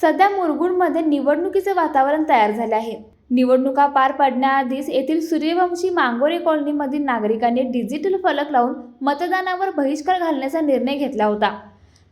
सध्या मुरगुडमध्ये निवडणुकीचे वातावरण तयार झाले आहे. निवडणुका पार पडण्याआधीच येथील सूर्यवंशी मांगोरे कॉलनीमधील नागरिकांनी डिजिटल फलक लावून मतदानावर बहिष्कार घालण्याचा निर्णय घेतला होता.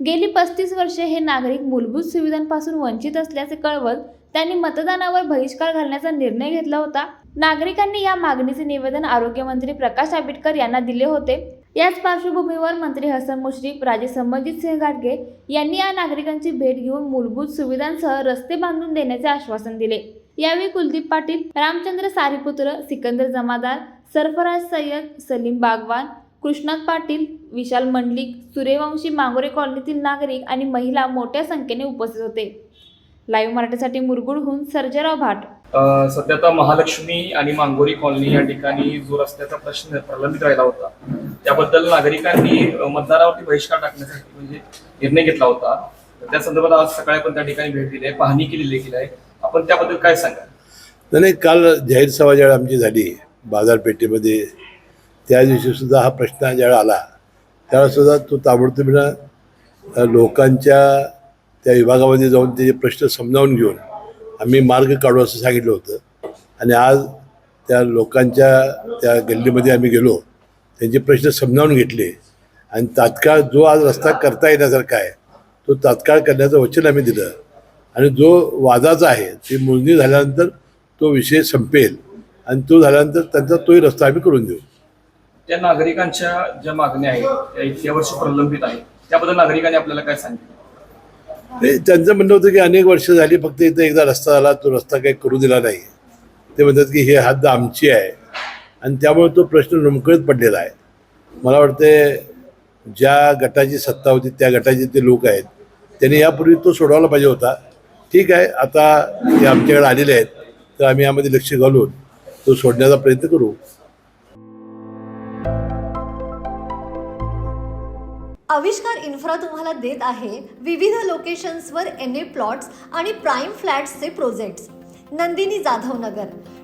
गेली पस्तीस वर्षे हे नागरिक मूलभूत सुविधांपासून वंचित असल्याचे कळवत त्यांनी मतदानावर बहिष्कार घालण्याचा निर्णय घेतला होता. नागरिकांनी या मागणीचे निवेदन आरोग्यमंत्री प्रकाश आंबेडकर यांना दिले होते. याच पार्श्वभूमीवर मंत्री हसन मुश्रीफ राजे संबंधित सिंह गाडगे यांनी या नागरिकांची भेट घेऊन मूलभूत सुविधांसह रस्ते बांधून देण्याचे आश्वासन दिले. यावेळी कुलदीप पाटील रामचंद्र सारीपुत्र सिकंदर जमादार सरफराज सय्यद सलीम बागवान कृष्णात पाटील विशाल मंडलिक सूर्यवंशी मांगोरे कॉलनीतील नागरिक आणि महिला मोठ्या संख्येने उपस्थित होते. लाईव्ह मराठीसाठी मुरगुडहून सर्जेराव भाट. सध्या आता महालक्ष्मी आणि मांगोरी कॉलनी या ठिकाणी जो रस्त्याचा प्रश्न प्रलंबित राहिला होता त्याबद्दल नागरिकांनी मतदारावरती बहिष्कार टाकण्यासाठी म्हणजे निर्णय घेतला होता. त्या संदर्भात आज सकाळी आपण त्या ठिकाणी भेट दिली आहे पाहणी केली देखील आहे. आपण त्याबद्दल काय सांगाल? नाही काल जाहीर सभा ज्यावेळेला आमची झाली बाजारपेठेमध्ये त्या दिवशी सुद्धा हा प्रश्न ज्यावेळेला आला त्यावेळेला सुद्धा तो ताबडतोबीनं लोकांच्या त्या विभागामध्ये जाऊन त्याचे प्रश्न समजावून घेऊन आम्ही मार्ग काढू असं सांगितलं होतं. आणि आज त्या लोकांच्या त्या गल्लीमध्ये आम्ही गेलो. त्यांचे प्रश्न समजावून घेतले. आणि तात्काळ जो आज रस्ता करता येण्यासारखा आहे तो तात्काळ करण्याचं वचन आम्ही दिलं. आणि जो वादाचा आहे ती मोजणी झाल्यानंतर तो विषय संपेल. आणि तो झाल्यानंतर त्यांचा तोही रस्ता आम्ही करून देऊ. त्या नागरिकांच्या ज्या मागण्या आहेत त्या इतक्या वर्ष प्रलंबित आहेत त्याबद्दल नागरिकांनी आपल्याला काय सांगितलं? ते त्यांचं म्हणणं होतं की अनेक वर्ष झाली फक्त इथं एकदा रस्ता झाला तो रस्ता काही करू दिला नाही. ते म्हणतात की हे हद्द आमची आहे. आणि त्यामुळे तो प्रश्न रुमकळत पडलेला आहे. मला वाटते ज्या गटाची सत्ता होती त्या गटाचे ते लोक आहेत त्यांनी यापूर्वी तो सोडवायला पाहिजे होता. ठीक आहे आता ते आमच्याकडे आलेले आहेत तर आम्ही यामध्ये लक्ष घालून तो सोडण्याचा प्रयत्न करू. आविष्कार इन्फ्रा तुम्हाला देत आहे विविध लोकेशन्सवर एन ए प्लॉट्स आणि प्राईम फ्लॅट्सचे प्रोजेक्ट्स. नंदिनी जाधव नगर